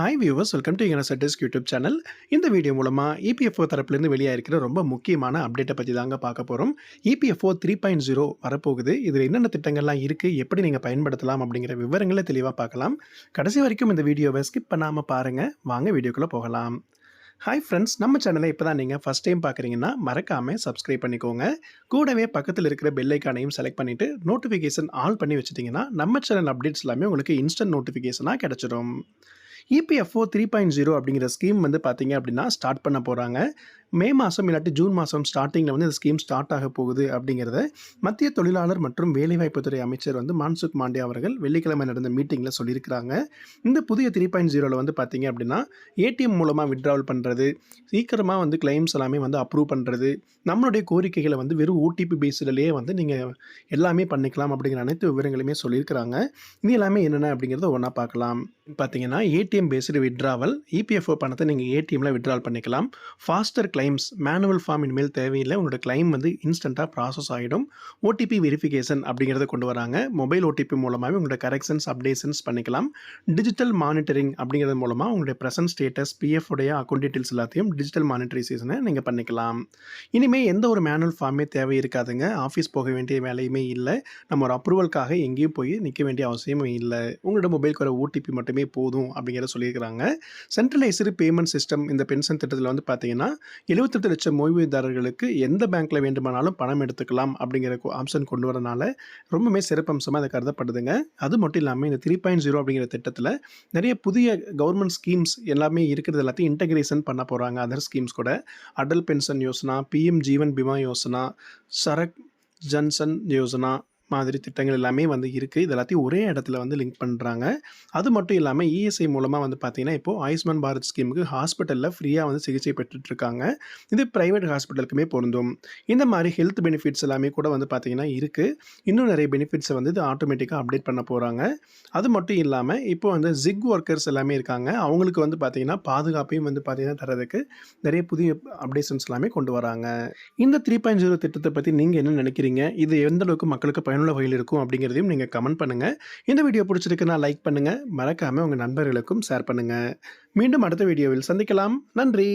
Hi viewers welcome to என சட்டிஸ்க் YouTube channel இந்த வீடியோ மூலமாக இபிஎஃப்ஓ தரப்புலேருந்து வெளியாக இருக்கிற ரொம்ப முக்கியமான அப்டேட்டை பற்றி தாங்க பார்க்க போகிறோம் இபிஎஃப்ஓ த்ரீ பாயிண்ட் ஜீரோ வரப்போகுது. இதில் என்னென்ன திட்டங்கள்லாம் இருக்குது எப்படி நீங்கள் பயன்படுத்தலாம்? அப்படிங்கிற விவரங்களை தெளிவாக பார்க்கலாம். கடைசி வரைக்கும் இந்த வீடியோவை ஸ்கிப் பண்ணாமல் பாருங்கள் வாங்க வீடியோக்குள்ளே போகலாம். ஹாய் ஃப்ரெண்ட்ஸ் நம்ம சேனலை இப்போ தான் நீங்கள் ஃபஸ்ட் டைம் பார்க்குறீங்கன்னா மறக்காமல் சப்ஸ்கிரைப் பண்ணிக்கோங்க. கூடவே பக்கத்தில் இருக்கிற பெல்லைக்கானையும் செலக்ட் பண்ணிவிட்டு நோட்டிஃபிகேஷன் ஆல் பண்ணி வச்சுட்டிங்கன்னா நம்ம சேனல் அப்டேட்ஸ் எல்லாமே உங்களுக்கு இன்ஸ்டன்ட் நோட்டிஃபிகேஷனாக கிடச்சிடும் இபிஎஃப்ஓ த்ரீ பாயிண்ட் ஜீரோ அப்படிங்கிற ஸ்கீம் வந்து பார்த்தீங்க அப்படின்னா ஸ்டார்ட் பண்ண போகிறாங்க மே மாதம் இல்லாட்டி ஜூன் மாதம் ஸ்டார்டிங்கில் வந்து இந்த ஸ்கீம் ஸ்டார்ட் ஆக போகுது அப்படிங்கிறத மத்திய தொழிலாளர் மற்றும் வேலைவாய்ப்புத்துறை அமைச்சர் வந்து மான்சுக் மாண்டே அவர்கள் வெள்ளிக்கிழமை நடந்த மீட்டிங்கில் சொல்லியிருக்கிறாங்க. இந்த புதிய த்ரீ பாயிண்ட் ஜீரோவில் வந்து பார்த்தீங்க அப்படின்னா ஏடிஎம் மூலமாக விட்ராவல் பண்ணுறது சீக்கிரமாக வந்து கிளைம்ஸ் எல்லாமே வந்து அப்ரூவ் பண்ணுறது நம்மளுடைய கோரிக்கைகளை வந்து வெறும் ஓடிபி பேஸ்டிலேயே வந்து நீங்கள் எல்லாமே பண்ணிக்கலாம் அப்படிங்கிற அனைத்து விவரங்களுமே சொல்லியிருக்கிறாங்க. இது எல்லாமே என்னென்ன அப்படிங்கிறத ஒன்றா பார்க்கலாம். பார்த்தீங்கன்னா ஏடிஎம் பேஸ்டு விட்ராவல் இபிஎஃப்ஓ பணத்தை நீங்கள் ஏடிஎம்மில் விட்ராவல் பண்ணிக்கலாம். ஃபாஸ்டர் கிளைம்ஸ் மேனுவல் ஃபார்ம் இனிமேல் தேவையில்லை. உங்களோட கிளைம் வந்து இன்ஸ்டண்ட்டாக ப்ராசஸ் ஆகிடும் ஓடிபி வெரிஃபிகேஷன் அப்படிங்கிறத கொண்டு வராங்க. மொபைல் ஓடிபி மூலமாகவே உங்களோட கரெக்ஷன்ஸ் அப்டேஷன்ஸ் பண்ணிக்கலாம். டிஜிட்டல் மானிட்டரிங் அப்படிங்கிறது மூலமாக உங்களுடைய ப்ரெசன்ட் ஸ்டேட்டஸ் பிஎஃப் உடைய அக்கௌண்ட் டீட்டெயில்ஸ் எல்லாத்தையும் டிஜிட்டல் மானிட்டரைசேஷனை நீங்கள் பண்ணிக்கலாம். இனிமேல் எந்த ஒரு மேனுவல் ஃபார்மே தேவை இருக்காதுங்க. ஆஃபீஸ் போக வேண்டிய வேலையுமே இல்லை. நம்ம ஒரு அப்ரூவல்காக எங்கேயும் போய் நிற்க வேண்டிய அவசியமும் இல்லை. உங்களோட மொபைலுக்கு வர ஓடிபி மட்டுமே போதும் அப்படிங்கிறத சொல்லியிருக்கிறாங்க. சென்ட்ரலைஸ்டு பேமெண்ட் சிஸ்டம் இந்த பென்ஷன் திட்டத்தில் வந்து பார்த்தீங்கன்னா எழுபத்தெட்டு லட்சம் ஓய்வூதியதாரர்களுக்கு எந்த பேங்க்கில் வேண்டுமானாலும் பணம் எடுத்துக்கலாம் அப்படிங்கிற ஆப்ஷன் கொண்டு வரனால ரொம்பவுமே சிறப்பம்சமாக அதை கருதப்படுதுங்க. அது மட்டும் இல்லாமல் இந்த த்ரீ பாயிண்ட் ஜீரோ அப்படிங்கிற திட்டத்தில் நிறைய புதிய கவர்மெண்ட் ஸ்கீம்ஸ் எல்லாமே இருக்கிறது எல்லாத்தையும் இன்டகிரேஷன் பண்ண போகிறாங்க அதர் ஸ்கீம்ஸ் கூட. Atal pension Yojana PM Jeevan Bima Yojana Charak Jenson Yojana மாதிரி திட்டங்கள் எல்லாமே வந்து இருக்குது இது எல்லாத்தையும் ஒரே இடத்துல வந்து லிங்க் பண்ணுறாங்க அது மட்டும் இல்லாமல் இஎஸ்ஐ மூலமாக வந்து பார்த்தீங்கன்னா இப்போது ஆயுஷ்மான் பாரத் ஸ்கீமுக்கு ஹாஸ்பிட்டலில் ஃப்ரீயாக வந்து சிகிச்சை பெற்றுட்ருக்காங்க. இது ப்ரைவேட் ஹாஸ்பிட்டலுக்குமே பொருந்தும். இந்த மாதிரி ஹெல்த் பெனிஃபிட்ஸ் எல்லாமே கூட வந்து பார்த்தீங்கன்னா இருக்குது இன்னும் நிறைய பெனிஃபிட்ஸை வந்து இது ஆட்டோமேட்டிக்காக அப்டேட் பண்ண போகிறாங்க அது மட்டும் இல்லாமல் இப்போ வந்து ஜிக் ஒர்க்கர்ஸ் எல்லாமே இருக்காங்க. அவங்களுக்கு வந்து பார்த்திங்கன்னா பாதுகாப்பையும் வந்து பார்த்திங்கன்னா தரதுக்கு நிறைய புதிய அப்டேஷன்ஸ் எல்லாமே கொண்டு வராங்க. இந்த த்ரீ பாயிண்ட் ஜீரோ திட்டத்தை பற்றி நீங்கள் என்ன நினைக்கிறீங்க? இது எந்த அளவுக்கு மக்களுக்கு பயனுள்ள வகையில் இருக்கும் அப்படிங்கிறதையும் நீங்கள் கமெண்ட் பண்ணுங்கள் இந்த வீடியோ பிடிச்சிருக்குன்னா லைக் பண்ணுங்கள் மறக்காமல் உங்கள் நண்பர்களுக்கும் ஷேர் பண்ணுங்கள் மீண்டும் அடுத்த வீடியோவில் சந்திக்கலாம். நன்றி.